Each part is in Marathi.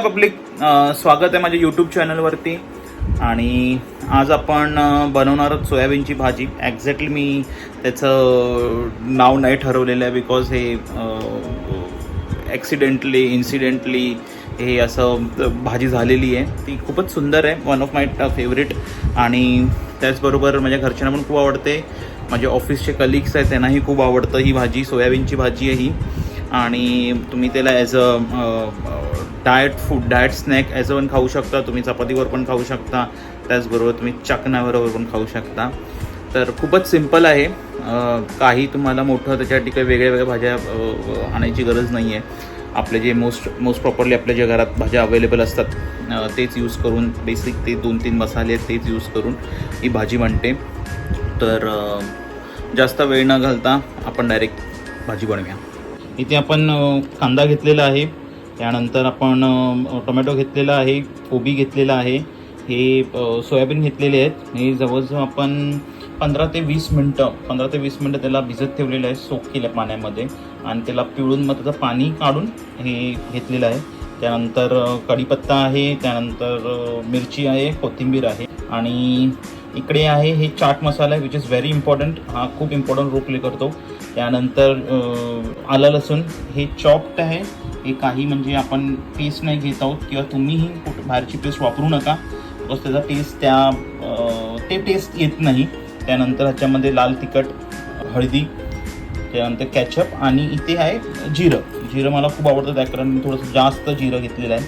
पब्लिक स्वागत आहे माझ्या यूट्यूब चॅनलवरती आणि आज आपण बनवणार आहोत सोयाबीनची भाजी. ॲक्झॅक्टली मी त्याचं नाव नाही ठरवलेलं आहे बिकॉज हे ॲक्सिडेंटली इन्सिडेंटली हे असं भाजी झालेली आहे. ती खूपच सुंदर आहे. वन ऑफ माय फेवरेट आणि त्याचबरोबर माझ्या घरच्यांना पण खूप आवडते. माझे ऑफिसचे कलिग्स आहेत त्यांनाही खूप आवडतं ही भाजी सोयाबीनची भाजी आहे ही. आणि तुम्ही त्याला as a diet food diet snack as पण खाऊ शकता. तुम्ही चपातीवर पण खाऊ शकता. त्याचबरोबर तुम्ही चकनाबरोबर पण खाऊ शकता. तर खूपच सिंपल आहे. काही तुम्हाला मोठं त्याच्यासाठी काही वेगळ्या वेगळ्या भाज्या आणायची गरज नाही आहे आपले जे मोस्ट मोस्ट प्रॉपरली आपल्या ज्या घरात भाज्या अवेलेबल असतात तेच यूज करून बेसिक ते दोन तीन मसाले आहेत तेच यूज करून ही भाजी बनते. तर जास्त वेळ न घालता आपण डायरेक्ट भाजी बनवूया. इथे आपण कांदा घेतलेला आहे. त्यानंतर आपण टोमॅटो घेतलेला आहे कोबी घेतलेला आहे हे सोयाबीन घेतलेले आहेत. हे जवळजवळ आपण पंधरा ते वीस मिनटं पंधरा ते वीस मिनटं त्याला भिजत ठेवलेलं आहे सोक केलं पाण्यामध्ये. आणि त्याला पिळून मग त्याचं पाणी काढून हे घेतलेलं आहे. त्यानंतर कढीपत्ता आहे त्यानंतर मिरची आहे कोथिंबीर आहे. आणि इकडे आहे हे चाट मसाला आहे विच इज व्हेरी इम्पॉर्टंट हा खूप इम्पॉर्टंट रोल प्ले करतो. त्यानंतर आलं लसूण. हे चॉप्ड आहे. हे काही म्हणजे आपण पेस्ट नाही घेत आहोत किंवा तुम्हीही कुठं बाहेरची पेस्ट वापरू नका. बस त्याचा टेस्ट त्या ते टेस्ट येत नाही. त्यानंतर ह्याच्यामध्ये लाल तिखट हळदी त्यानंतर कॅचअप आणि इथे आहे जिरं. जिरं मला खूप आवडतं त्या कारण मी थोडंसं जास्त जिरं घेतलेलं आहे.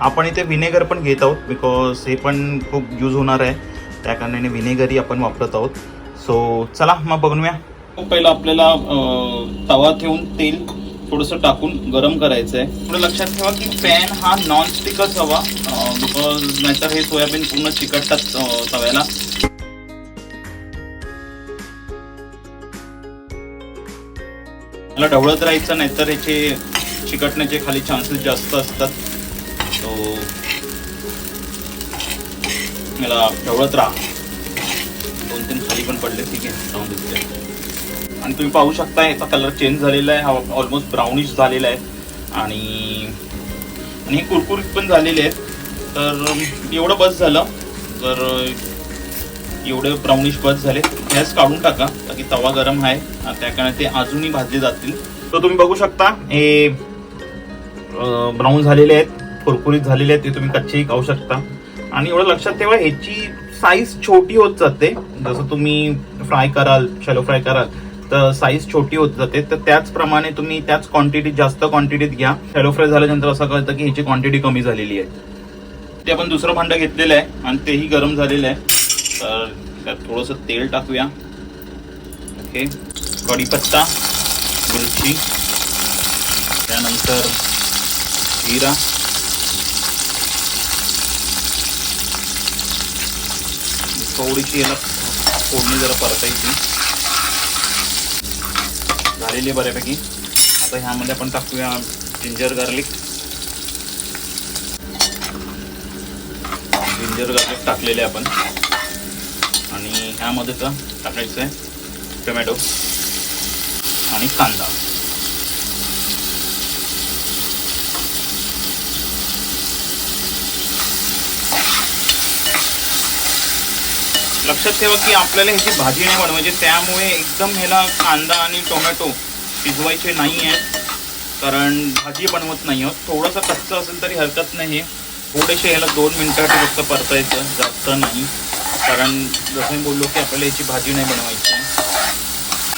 आपण इथे विनेगर पण घेत आहोत बिकॉज हे पण खूप यूज होणार आहे. त्या कारणाने विनेगरही आपण वापरत आहोत. सो चला मग बघूया पहिला आपल्याला तवा ठेवून तेल थोडंसं टाकून गरम करायचं आहे थोडं लक्षात ठेवा की पॅन हा नॉन स्टिकच हवा बिकॉज नाहीतर हे सोयाबीन पूर्ण चिकटतात तव्याला. मला ढवळत राहायचं नाहीतर ह्याचे चिकटण्याचे खाली चान्सेस जास्त असतात. सो मला ढवळत राहा. दोन तीन खाली पण पडले ठीक आहे. आणि तुम्ही पाहू शकता याचा कलर चेंज झालेला आहे. हा ऑलमोस्ट ब्राउनिश झालेला आहे. आणि आणि हे कुरकुरीत पण झालेले आहेत. तर एवढं बस झालं. तर एवढे ब्राउनिश बस झाले. गॅस काढून टाका. की तवा गरम आहे. त्या कारणाने ते अजूनही भाजले जातील. तर तुम्ही बघू शकता हे ब्राऊन झालेले आहेत. कुरकुरीत झालेले आहेत. ते तुम्ही कच्चेही खाऊ शकता. आणि एवढं लक्षात ठेवा ह्याची साईज छोटी होत जाते. जसं तुम्ही फ्राय कराल शॅलो फ्राय कराल. साईज छोटी होत जाते. तर त्याचप्रमाणे तुम्ही त्याच क्वांटिटीत जास्त क्वांटिटीत घ्या. हॅलो फ्राय झाल्यानंतर असं कळतं की ह्याची क्वांटिटी कमी झालेली आहे. ते आपण दुसरं भांडं घेतलेलं आहे आणि तेही गरम झालेलं आहे. तर त्यात थोडंसं तेल टाकूया. ओके कढीपत्ता मिरची त्यानंतर जिरा. थोडीशी याला फोडणी जरा परतायची. झालेली आहे बऱ्यापैकी. आता ह्यामध्ये आपण टाकूया जिंजर गार्लिक जिंजर गार्लिक टाकलेले आपण. आणि ह्यामध्ये तर टाकायचं आहे टोमॅटो आणि कांदा. लक्षात ठेवा की आपल्याला ह्याची भाजी नाही बनवायची. म्हणजे त्यामुळे एकदम ह्याला कांदा आणि टोमॅटो शिजवायचे नाही आहेत कारण भाजी बनवत नाही आहोत. थोडंसं कच्चं असेल तरी हरकत नाही. थोडेसे ह्याला दोन मिनटासाठी फक्त परतायचं. जास्त नाही. कारण जसं मी बोललो की आपल्याला ह्याची भाजी नाही बनवायची.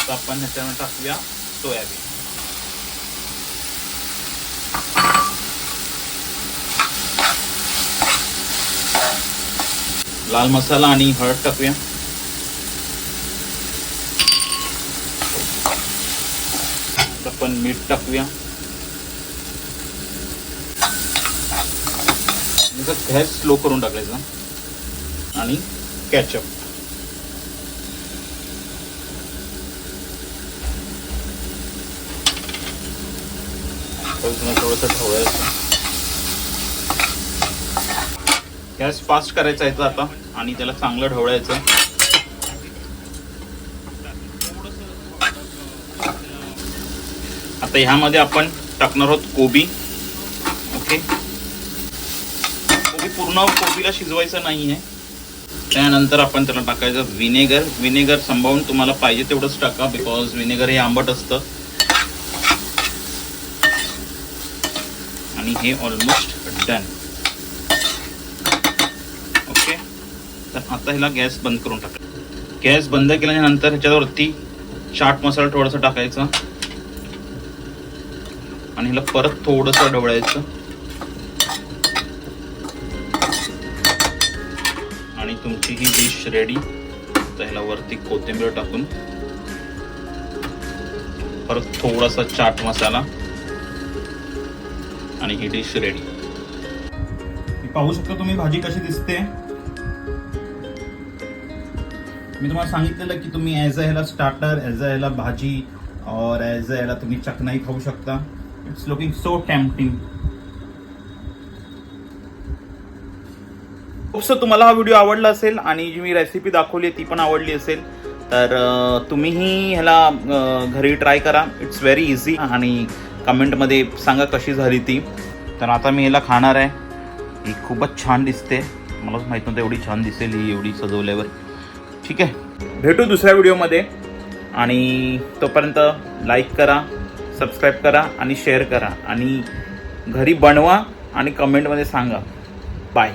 तर आपण ह्याच्यामध्ये टाकूया सोयाबीन. लाल मसाला आणि हळद टाकूया आपण मीठ टाकूया गॅस स्लो करून टाकायचा आणि कॅचअप थोडंसं ढवळायचं। गॅस फास्ट करायचा आहे आता आणि त्याला चांगलं ढवळायचं. आता ह्यामध्ये आपण टाकणार आहोत कोबी. ओके. कोबी पूर्ण कोबीला शिजवायचं नाही आहे त्यानंतर आपण त्याला टाकायचं विनेगर. विनेगर संभावून तुम्हाला पाहिजे तेवढंच टाका बिकॉज विनेगर हे आंबट असतं. आणि हे ऑलमोस्ट डन ओके तर आता ह्याला गॅस बंद करून टाका. गॅस बंद केल्यानंतर ह्याच्यावरती चाट मसाला थोडासा टाकायचा. आणि ह्याला परत थोडंसं ढवळायचं. आणि तुमची ही डिश रेडी तर ह्याला वरती कोथिंबीर टाकून. परत थोडासा चाट मसाला. आणि ही डिश रेडी पाहू शकता तुम्ही भाजी कशी दिसते. मी तुम्हाला सांगितलेलं की तुम्ही ॲज अ ह्याला स्टार्टर ॲज अ ह्याला भाजी और ॲज अ ह्याला तुम्ही चकनाही खाऊ शकता. It's looking so tempting so तुम्हाला हा व्हिडिओ आवडला असेल आणि जी मी रेसिपी दाखवली आहे ती पण आवडली असेल. तर तुम्हीही ह्याला घरी ट्राय करा. इट्स व्हेरी इझी आणि कमेंटमध्ये सांगा कशी झाली ती. तर आता मी ह्याला खाणार आहे. ही खूपच छान दिसते. मलाच माहीत नव्हतं एवढी छान दिसेल ही एवढी सजवल्यावर. ठीक आहे? भेटू दुसऱ्या व्हिडिओमध्ये. आणि तोपर्यंत लाईक करा सबस्क्राईब करा आणि शेअर करा. आणि घरी बनवा आणि कमेंटमध्ये सांगा. बाय